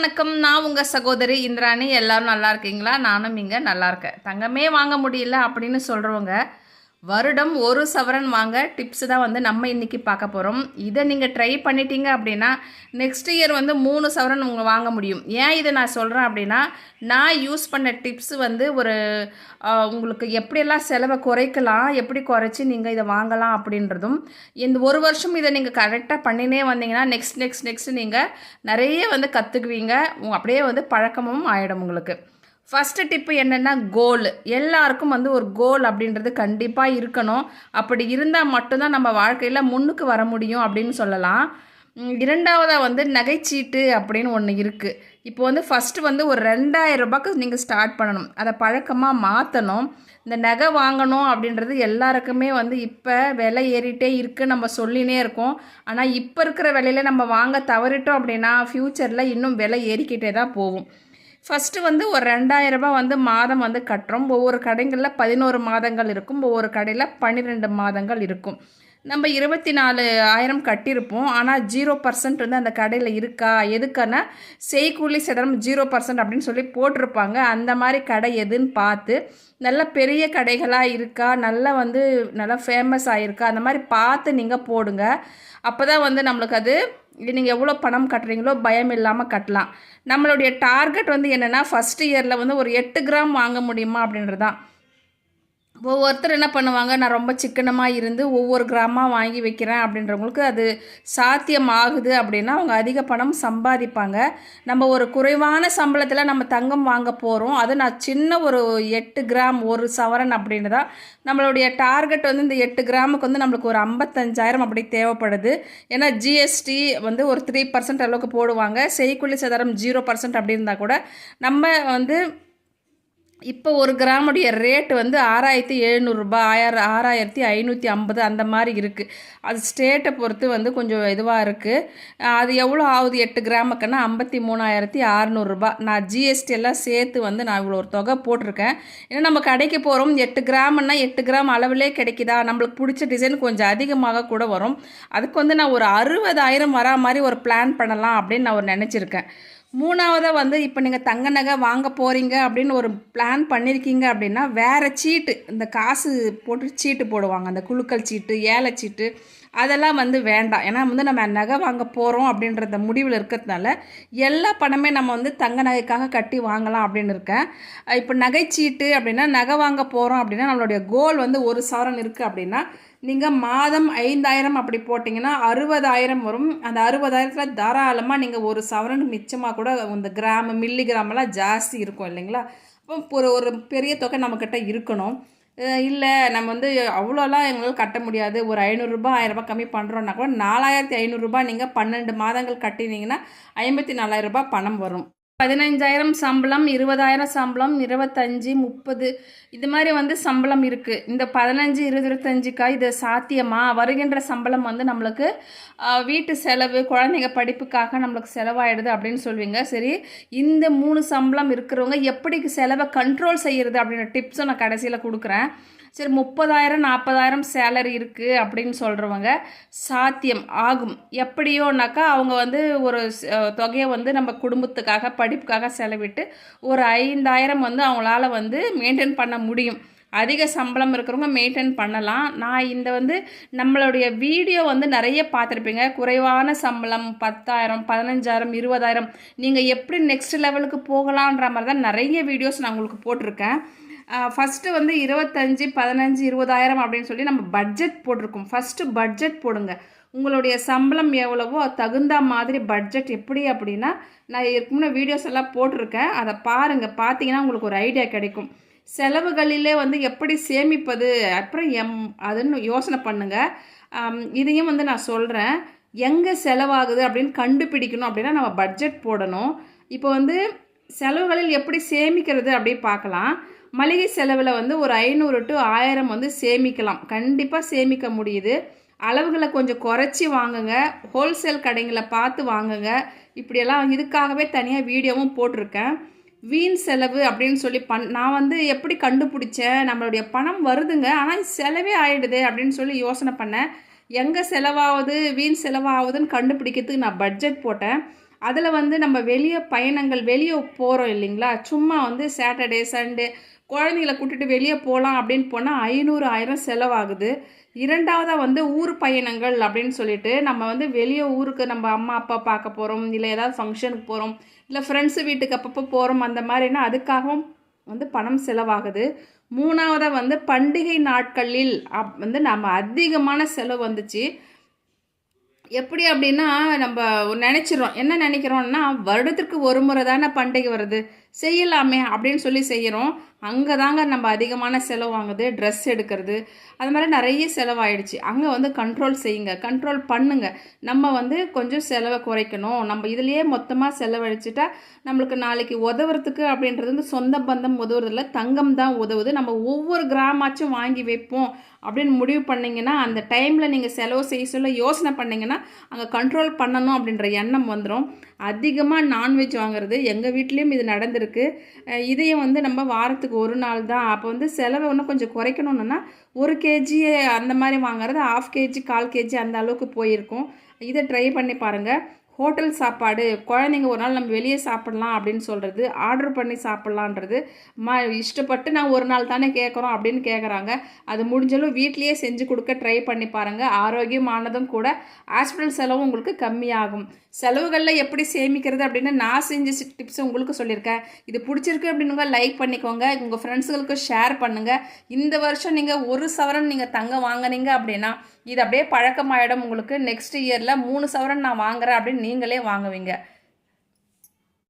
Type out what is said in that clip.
வணக்கம். நான் உங்கள் சகோதரி இந்திராணி. எல்லாரும் நல்லா இருக்கீங்களா? நானும் இங்கே நல்லா இருக்கேன். தங்கமே வாங்க முடியல அப்படின்னு சொல்கிறவங்க வருடம் ஒரு சவரன் வாங்க டிப்ஸ் தான் வந்து நம்ம இன்றைக்கி பார்க்க போகிறோம் இதை நீங்கள் ட்ரை பண்ணிட்டீங்க அப்படின்னா நெக்ஸ்ட் இயர் வந்து மூணு சவரன் உங்கள் வாங்க முடியும். ஏன் இதை நான் சொல்கிறேன் அப்படின்னா நான் யூஸ் பண்ண டிப்ஸ் வந்து ஒரு உங்களுக்கு எப்படியெல்லாம் செலவை குறைக்கலாம் எப்படி குறைச்சி நீங்கள் இதை வாங்கலாம் அப்படின்றதும் இந்த ஒரு வருஷம் இதை நீங்கள் கரெக்டாக பண்ணினே வந்தீங்கன்னா நெக்ஸ்ட் நெக்ஸ்ட் நெக்ஸ்ட் நீங்கள் நிறைய வந்து கற்றுக்குவீங்க அப்படியே வந்து பழக்கமும் ஆகிடும் உங்களுக்கு. ஃபஸ்ட்டு டிப்பு என்னென்னா கோல் எல்லாருக்கும் வந்து ஒரு கோல் அப்படின்றது கண்டிப்பாக இருக்கணும். அப்படி இருந்தால் மட்டும்தான் நம்ம வாழ்க்கையில் முன்னுக்கு வர முடியும் அப்படின்னு சொல்லலாம். இரண்டாவதாக வந்து நகைச்சீட்டு அப்படின்னு ஒன்று இருக்குது இப்போ வந்து ஃபஸ்ட்டு வந்து ஒரு ரெண்டாயிரம் ரூபாய்க்கு நீங்கள் ஸ்டார்ட் பண்ணணும். அதை பழக்கமாக மாற்றணும் இந்த நகை வாங்கணும் அப்படின்றது எல்லாருக்குமே வந்து இப்போ விலை ஏறிட்டே இருக்குது நம்ம சொல்லினே இருக்கோம். ஆனால் இப்போ இருக்கிற விலையில நம்ம வாங்க தவறிட்டோம் அப்படின்னா ஃப்யூச்சரில் இன்னும் விலை ஏறிக்கிட்டே தான் போகும். ஃபஸ்ட்டு வந்து ஒரு ரெண்டாயிரரூபா வந்து மாதம் வந்து கட்டுறோம். ஒவ்வொரு கடைகளில் பதினோரு மாதங்கள் இருக்கும். ஒவ்வொரு கடையில் பன்னிரெண்டு மாதங்கள் இருக்கும். நம்ம இருபத்தி நாலு ஆயிரம் கட்டியிருப்போம். ஆனால் ஜீரோ பர்சன்ட் வந்து அந்த கடையில் இருக்கா? எதுக்கான செய்கூலி சதரம் ஜீரோ பர்சன்ட் அப்படின்னு சொல்லி போட்டிருப்பாங்க. அந்த மாதிரி கடை எதுன்னு பார்த்து நல்ல பெரிய கடைகளாக இருக்கா? நல்லா வந்து நல்லா ஃபேமஸ் ஆகிருக்கா அந்த மாதிரி பார்த்து நீங்கள் போடுங்க. அப்போ தான் வந்து நம்மளுக்கு அது நீங்கள் எவ்வளோ பணம் கட்டுறீங்களோ பயம் இல்லாமல் கட்டலாம். நம்மளுடைய டார்கெட் வந்து என்னென்னா ஃபஸ்ட் இயரில் வந்து ஒரு எட்டு கிராம் வாங்க முடியுமா அப்படின்றது தான் ஒவ்வொருத்தர் என்ன பண்ணுவாங்க? நான் ரொம்ப சிக்கனமாக இருந்து ஒவ்வொரு கிராமாக வாங்கி வைக்கிறேன் அப்படின்றவங்களுக்கு அது சாத்தியம் ஆகுது அப்படின்னா அவங்க அதிக பணம் சம்பாதிப்பாங்க. நம்ம ஒரு குறைவான சம்பளத்தில் நம்ம தங்கம் வாங்க போகிறோம் அது நான் சின்ன ஒரு எட்டு கிராம் ஒரு சவரன் அப்படின்னு தான். நம்மளுடைய டார்கெட் வந்து இந்த எட்டு கிராமுக்கு வந்து நம்மளுக்கு ஒரு ஐம்பத்தஞ்சாயிரம் அப்படி தேவைப்படுது. ஏன்னா ஜிஎஸ்டி வந்து ஒரு த்ரீ பர்சன்ட் அளவுக்கு போடுவாங்க. செய்குலி சதரம் ஜீரோ பர்சன்ட் அப்படி இருந்தால் கூட நம்ம வந்து இப்போ ஒரு கிராமுடைய ரேட் வந்து ஆறாயிரத்தி எழுநூறுபா ஆயிரம் ஆறாயிரத்தி ஐநூற்றி ஐம்பது அந்த மாதிரி இருக்குது அது ஸ்டேட்டை பொறுத்து வந்து கொஞ்சம் இதுவாக இருக்குது அது எவ்வளோ ஆகுது? எட்டு கிராமுக்குன்னா ஐம்பத்தி மூணாயிரத்தி அறநூறுபா நான் ஜிஎஸ்டி எல்லாம் சேர்த்து வந்து நான் இவ்வளோ ஒரு தொகை போட்டிருக்கேன். ஏன்னா நம்ம கடைக்கு போகிறோம் எட்டு கிராம்னா எட்டு கிராம் அளவிலே கிடைக்குதா? நம்மளுக்கு பிடிச்ச டிசைன் கொஞ்சம் அதிகமாக கூட வரும். அதுக்கு வந்து நான் ஒரு அறுபதாயிரம் வரா மாதிரி ஒரு பிளான் பண்ணலாம் அப்படின்னு நான் ஒரு நினச்சிருக்கேன். மூணாவதாக வந்து இப்போ நீங்கள் தங்க நகை வாங்க போகிறீங்க அப்படின்னு ஒரு பிளான் பண்ணியிருக்கீங்க அப்படின்னா வேறு சீட்டு இந்த காசு போட்டு சீட்டு போடுவாங்க. அந்த குழுக்கள் சீட்டு ஏலை சீட்டு அதெல்லாம் வந்து வேண்டாம். ஏன்னா வந்து நம்ம நகை வாங்க போகிறோம் அப்படின்றத முடிவில் இருக்கிறதுனால எல்லா பணமே நம்ம வந்து தங்க நகைக்காக கட்டி வாங்கலாம் அப்படின்னு இருக்கேன். இப்போ நகைச்சீட்டு அப்படின்னா நகை வாங்க போகிறோம் அப்படின்னா நம்மளுடைய கோல் வந்து ஒரு சவரன் இருக்குது அப்படின்னா நீங்கள் மாதம் ஐந்தாயிரம் அப்படி போட்டிங்கன்னா அறுபதாயிரம் வரும். அந்த அறுபதாயிரத்தில் தாராளமாக நீங்கள் ஒரு சவரன் மிச்சமாக கூட இந்த கிராம் மில்லி கிராமெல்லாம் ஜாஸ்தி இருக்கும் இல்லைங்களா? அப்போ ஒரு ஒரு பெரிய தொகை நம்மக்கிட்ட இருக்கணும். இல்லை நம்ம வந்து அவ்வளோலாம் எங்களால் கட்ட முடியாது. ஒரு ஐநூறுரூபா ஆயிரரூபா கம்மி பண்ணுறோன்னா கூட நாலாயிரத்தி ஐநூறுரூபா நீங்கள் பன்னெண்டு மாதங்கள் கட்டினீங்கன்னா ஐம்பத்தி நாலாயிரரூபா பணம் வரும். பதினஞ்சாயிரம் சம்பளம் இருபதாயிரம் சம்பளம் இருபத்தஞ்சி முப்பது. இது மாதிரி வந்து சம்பளம் இருக்குது இந்த பதினஞ்சு இருபது இருபத்தஞ்சுக்கா இது சாத்தியமாக வருகின்ற சம்பளம் வந்து நம்மளுக்கு வீட்டு செலவு குழந்தைங்க படிப்புக்காக நம்மளுக்கு செலவாயிடுது அப்படின்னு சொல்லுவீங்க சரி இந்த மூணு சம்பளம் இருக்கிறவங்க எப்படி செலவை கண்ட்ரோல் செய்கிறது அப்படின்ற டிப்ஸும் நான் கடைசியில் கொடுக்குறேன். சரி முப்பதாயிரம் நாற்பதாயிரம் சேலரி இருக்குது அப்படின்னு சொல்கிறவங்க சாத்தியம் ஆகும். எப்படியோனாக்கா அவங்க வந்து ஒரு தொகையை வந்து நம்ம குடும்பத்துக்காக படி படிப்புக்காக செலவிட்டு ஒரு ஐந்தாயிரம் வந்து அவங்களால வந்து மெயின்டைன் பண்ண முடியும். அதிக சம்பளம் இருக்கிறவங்க மெயின்டைன் பண்ணலாம். நான் இந்த வந்து நம்மளுடைய வீடியோ வந்து நிறைய பார்த்துருப்பீங்க. குறைவான சம்பளம் பத்தாயிரம் பதினஞ்சாயிரம் இருபதாயிரம். நீங்கள் எப்படி நெக்ஸ்ட் லெவலுக்கு போகலான்ற மாதிரி தான் நிறைய வீடியோஸ் நான் உங்களுக்கு போட்டிருக்கேன். ஃபஸ்ட்டு வந்து இருபத்தஞ்சி பதினஞ்சு இருபதாயிரம் அப்படின்னு சொல்லி நம்ம பட்ஜெட் போட்டிருக்கோம். ஃபஸ்ட்டு பட்ஜெட் போடுங்க. உங்களுடைய சம்பளம் எவ்வளவோ தகுந்த மாதிரி பட்ஜெட் எப்படி அப்படின்னா நான் இதுக்கு முன்னே வீடியோஸ் எல்லாம் போட்டிருக்கேன். அதை பாருங்கள் பார்த்தீங்கன்னா உங்களுக்கு ஒரு ஐடியா கிடைக்கும். செலவுகளிலே வந்து எப்படி சேமிப்பது? அப்புறம் எம் அதுன்னு யோசனை பண்ணுங்கள் இதையும் வந்து நான் சொல்கிறேன் எங்கே செலவாகுது அப்படின்னு கண்டுபிடிக்கணும் அப்படின்னா நம்ம பட்ஜெட் போடணும். இப்போ வந்து செலவுகளில் எப்படி சேமிக்கிறது அப்படி பார்க்கலாம். மளிகை செலவில் வந்து ஒரு ஐநூறு டு ஆயிரம் வந்து சேமிக்கலாம். கண்டிப்பாக சேமிக்க முடியுது. அளவுகளை கொஞ்சம் குறைச்சி வாங்குங்க. ஹோல்சேல் கடைங்களை பார்த்து வாங்குங்க. இப்படியெல்லாம் இதுக்காகவே தனியாக வீடியோவும் போட்டிருக்கேன். வீண் செலவு அப்படின்னு சொல்லி பண் நான் வந்து எப்படி கண்டுபிடிச்சேன்? நம்மளுடைய பணம் வருதுங்க. ஆனால் செலவே ஆகிடுது அப்படின்னு சொல்லி யோசனை பண்ணேன். எங்கே செலவாகுது வீண் செலவாகுதுன்னு கண்டுபிடிக்கிறதுக்கு நான் பட்ஜெட் போட்டேன். அதில் வந்து நம்ம வெளியே பயணங்கள் வெளியே போகிறோம் இல்லைங்களா? சும்மா வந்து சாட்டர்டே சண்டே குழந்தைங்கள கூட்டிட்டு வெளியே போகலாம் அப்படின்னு போனால் ஐநூறு ஆயிரம் செலவாகுது. இரண்டாவதாக வந்து ஊர் பயணங்கள் அப்படின்னு சொல்லிட்டு நம்ம வந்து வெளியே ஊருக்கு நம்ம அம்மா அப்பா பார்க்க போகிறோம் இல்லை ஏதாவது ஃபங்க்ஷனுக்கு போகிறோம் இல்லை ஃப்ரெண்ட்ஸு வீட்டுக்கு அப்பப்போ போகிறோம் அந்த மாதிரினா அதுக்காகவும் வந்து பணம் செலவாகுது. மூணாவதாக வந்து பண்டிகை நாட்களில் அப் வந்து நம்ம அதிகமான செலவு வந்துச்சு. எப்படி அப்படின்னா நம்ம நினச்சிரோம் என்ன நினைக்கிறோம்னா வருடத்திற்கு ஒரு முறை தானே பண்டிகை வருது. செய்யலாமே அப்படின்னு சொல்லி செய்கிறோம் அங்கே தாங்க நம்ம அதிகமான செலவு வாங்குது ட்ரெஸ் எடுக்கிறது. அது மாதிரி நிறைய செலவாயிடுச்சு. அங்கே வந்து கண்ட்ரோல் செய்யுங்க கண்ட்ரோல் பண்ணுங்கள் நம்ம வந்து கொஞ்சம் செலவை குறைக்கணும். நம்ம இதுலேயே மொத்தமாக செலவழிச்சிட்டா நம்மளுக்கு நாளைக்கு உதவுறதுக்கு அப்படின்றது வந்து சொந்த பந்தம் உதவுறதில்ல. தங்கம் தான் உதவுது. நம்ம ஒவ்வொரு கிராமாச்சும் வாங்கி வைப்போம் அப்படின்னு முடிவு பண்ணிங்கன்னா அந்த டைமில் நீங்கள் செலவு செய்ய சொல்ல யோசனை பண்ணிங்கன்னா அங்கே கண்ட்ரோல் பண்ணணும் அப்படின்ற எண்ணம் வந்துடும் அதிகமாக நான்வெஜ் வாங்குறது எங்கள் வீட்லேயும் இது நடந்து வந்திருக்கு. இதையும் வந்து நம்ம வாரத்துக்கு ஒரு நாள் தான். அப்போ வந்து செலவை இன்னும் கொஞ்சம் குறைக்கணும்னா ஒரு கேஜி அந்த மாதிரி வாங்குறது ஆஃப் கேஜி கால் கேஜி அந்த அளவுக்கு போயிருக்கும். இதை ட்ரை பண்ணி பாருங்கள் ஹோட்டல் சாப்பாடு குழந்தைங்க ஒரு நாள் நம்ம வெளியே சாப்பிட்லாம் அப்படின்னு சொல்கிறது ஆர்டர் பண்ணி சாப்பிட்லான்றது மா இஷ்டப்பட்டு நான் ஒரு நாள் தானே கேட்குறோம் அப்படின்னு கேட்குறாங்க. அது முடிஞ்சளவு வீட்லேயே செஞ்சு கொடுக்க ட்ரை பண்ணி பாருங்கள் ஆரோக்கியமானதும் கூட ஹாஸ்பிட்டல் செலவும் உங்களுக்கு கம்மியாகும். செலவுகளில் எப்படி சேமிக்கிறது அப்படின்னு நான் செஞ்ச டிப்ஸ் உங்களுக்கு சொல்லியிருக்கேன். இது பிடிச்சிருக்கு அப்படின்னுங்க லைக் பண்ணிக்கோங்க. உங்கள் ஃப்ரெண்ட்ஸுகளுக்கு ஷேர் பண்ணுங்கள் இந்த வருஷம் நீங்கள் ஒரு சவரன் நீங்கள் தங்க வாங்குனீங்க அப்படின்னா இது அப்படியே பழக்கமாயிடும். உங்களுக்கு நெக்ஸ்ட் இயரில் மூணு சவரன் நான் வாங்குறேன் அப்படின்னு நீங்களே வாங்குவீங்க.